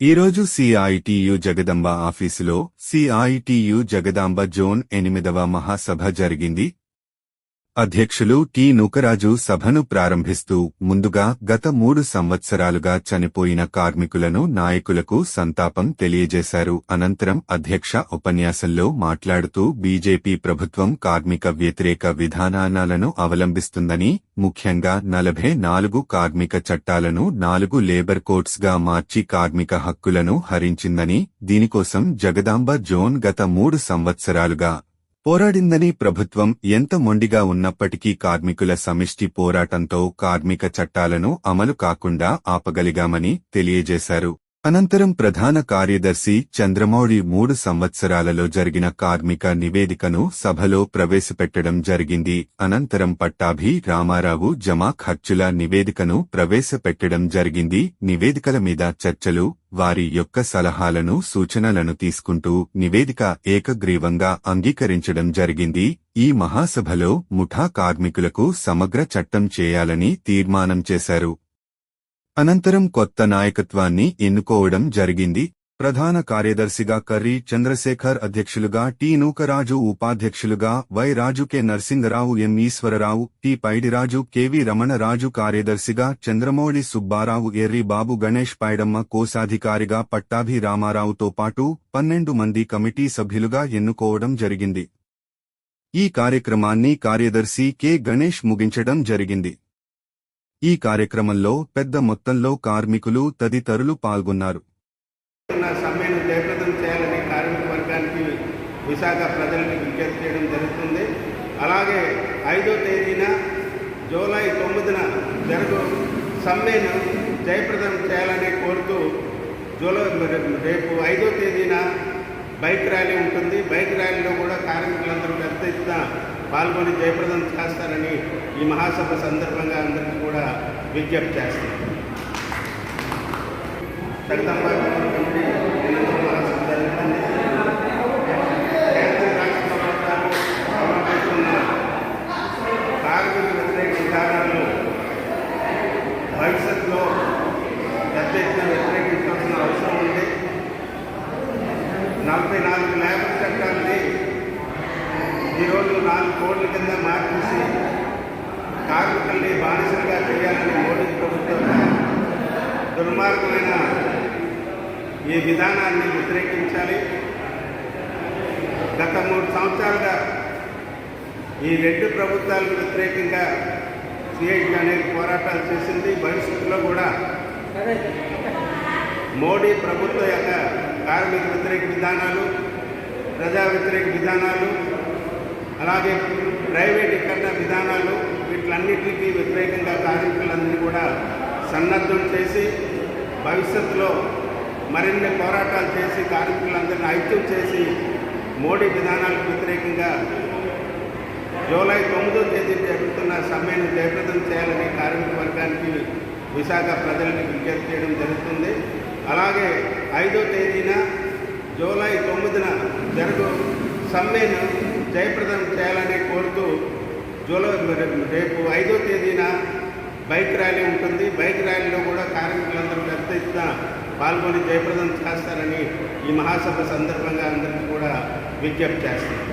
ఈరోజు సిఐటియు జగదంబ ఆఫీసులో CITU Jagadamba zone ఎనిమిదవ మహాసభ జరిగింది. అధ్యక్షులు టి నూకరాజు సభను ప్రారంభిస్తూ ముందుగా గత మూడు సంవత్సరాలుగా చనిపోయిన కార్మికులను నాయకులకు సంతాపం తెలియజేశారు. అనంతరం అధ్యక్ష ఉపన్యాసంలో మాట్లాడుతూ బీజేపీ ప్రభుత్వం కార్మిక వ్యతిరేక విధానాలను అవలంబిస్తుందని ముఖ్యంగా నలభై నాలుగు కార్మిక చట్టాలను నాలుగు లేబర్ కోడ్స్గా మార్చి కార్మిక హక్కులను హరించిందని దీనికోసం జగదాంబ జోన్ గత మూడు సంవత్సరాలుగా పోరాడిందని ప్రభుత్వం ఎంత మొండిగా ఉన్నప్పటికీ కార్మికుల సమిష్టి పోరాటంతో కార్మిక చట్టాలను అమలు కాకుండా ఆపగలిగామని తెలియజేశారు. అనంతరం ప్రధాన కార్యదర్శి చంద్రమౌళి మూడు సంవత్సరాలలో జరిగిన కార్మిక నివేదికను సభలో ప్రవేశపెట్టడం జరిగింది. అనంతరం పట్టాభి రామారావు జమా ఖర్చుల నివేదికను ప్రవేశపెట్టడం జరిగింది. నివేదికల మీద చర్చలు వారి యొక్క సలహాలను సూచనలను తీసుకుంటూ నివేదిక ఏకగ్రీవంగా అంగీకరించడం జరిగింది. ఈ మహాసభలో ముఠా కార్మికులకు సమగ్ర చట్టం చేయాలని తీర్మానం చేశారు. అనంతరం కొత్త నాయకత్వాన్ని ఎన్నుకోవడం జరిగింది. ప్రధాన కార్యదర్శిగా కర్రీ చంద్రశేఖర్ అధ్యక్షులుగా టి నూకరాజు ఉపాధ్యక్షులుగా Y Raju K Narasingarao M Eswararao T Paidiraju KV Ramanaraju కార్యదర్శిగా చంద్రమౌళి సుబ్బారావు ఎర్రి బాబు గణేష్ పైడమ్మ కోశాధికారిగా పట్టాభి రామారావుతో పాటు పన్నెండు మంది కమిటీ సభ్యులుగా ఎన్నుకోవడం జరిగింది. ఈ కార్యక్రమాన్ని కార్యదర్శి కె గణేష్ ముగించడం జరిగింది. ఈ కార్యక్రమంలో పెద్ద మొత్తంలో కార్మికులు తదితరులు పాల్గొన్నారు. సమ్మెను జయప్రదం చేయాలని కార్మిక వర్గానికి విశాఖ ప్రజలకు విజ్ఞప్తి చేయడం జరుగుతుంది. అలాగే ఐదో తేదీన జూలై తొమ్మిదిన జరుగు సమ్మెను జయప్రదం చేయాలని కోరుతూ జూలై రేపు ఐదో తేదీన బైక్ ర్యాలీ ఉంటుంది. బైక్ ర్యాలీలో కూడా కార్మికులందరూ పెద్ద ఎత్తున పాల్గొని జయప్రదం చేస్తారని ఈ మహాసభ సందర్భంగా అందరికీ కూడా విజ్ఞప్తి చేస్తాం జగదంబ కమిటీ నిన్న మహాసభ జరుగుతుంది కేంద్ర కార్మిక వ్యతిరేక విధానాలను భవిష్యత్తులో పెద్ద ఎత్తున వ్యతిరేకించాల్సిన అవసరం ఉంది. నలభై నాలుగు లేబర్ చట్టాలని ఈరోజు నాలుగు కోట్ల కింద మార్చేసి కార్మికుల్ని బానిసలుగా చేయాలని మోడీ ప్రభుత్వం దుర్మార్గమైన ఈ విధానాన్ని వ్యతిరేకించాలి. గత మూడు సంవత్సరాలుగా ఈ రెండు ప్రభుత్వాలకు వ్యతిరేకంగా సిఐటి అనేది పోరాటాలు చేసింది. భవిష్యత్తులో కూడా మోడీ ప్రభుత్వం యొక్క కార్మిక వ్యతిరేక విధానాలు ప్రజా వ్యతిరేక విధానాలు అలాగే ప్రైవేటీకరణ విధానాలు వీటన్నిటికీ వ్యతిరేకంగా కార్మికులందరినీ కూడా సన్నద్ధం చేసి భవిష్యత్తులో మరిన్ని పోరాటాలు చేసి కార్మికులందరినీ ఐక్యం చేసి మోడీ విధానాలకు వ్యతిరేకంగా జూలై తొమ్మిదో తేదీ జరుగుతున్న సమ్మెను జయప్రదం చేయాలని కార్మిక వర్గానికి విశాఖ ప్రజలకు విజ్ఞప్తి చేయడం జరుగుతుంది. అలాగే ఐదో తేదీన జూలై తొమ్మిదిన జరుగు సమ్మెను జయప్రదం చేయాలని కోరుతూ జూలై రేపు ఐదో తేదీన బైక్ ర్యాలీ ఉంటుంది. బైక్ ర్యాలీలో కూడా కార్మికులందరూ పెద్ద ఎత్తున పాల్గొని జయప్రదం చేస్తారని ఈ మహాసభ సందర్భంగా అందరికీ కూడా విజ్ఞప్తి చేస్తాం